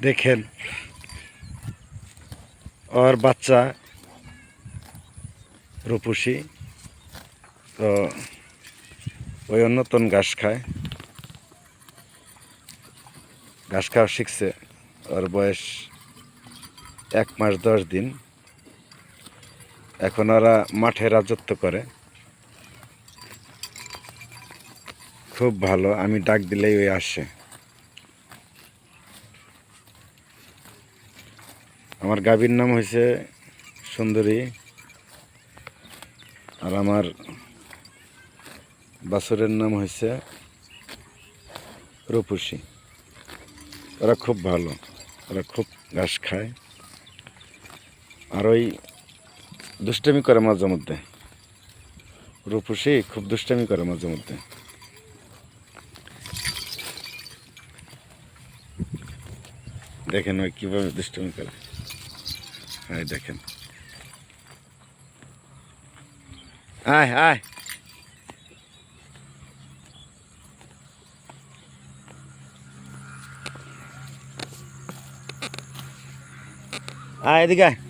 দেখেন। ওর বাচ্চা রূপসী। তো ওই নতুন ঘাস খায়। ঘাস খাওয়া শিখছে। ওর বয়স এক মাস দশ দিন। এখন ওরা মাঠে রাজত্ব করে। খুব ভালো, আমি ডাক দিলেই ওই আসে। আমার গাভীর নাম হয়েছে সুন্দরী। আর আমার বাছুরের নাম হয়েছে রূপসী। ওরা খুব ভালো, ওরা খুব ঘাস খায়। আর ওই দুষ্টামি করে মাঝে মধ্যে। রূপসী খুব দুষ্টামি করে মাঝে মধ্যে। দেখেন ওই কীভাবে দুষ্টামি করে। হ্যাঁ দেখেন। আয় আয়। আয় এদিকে আয়।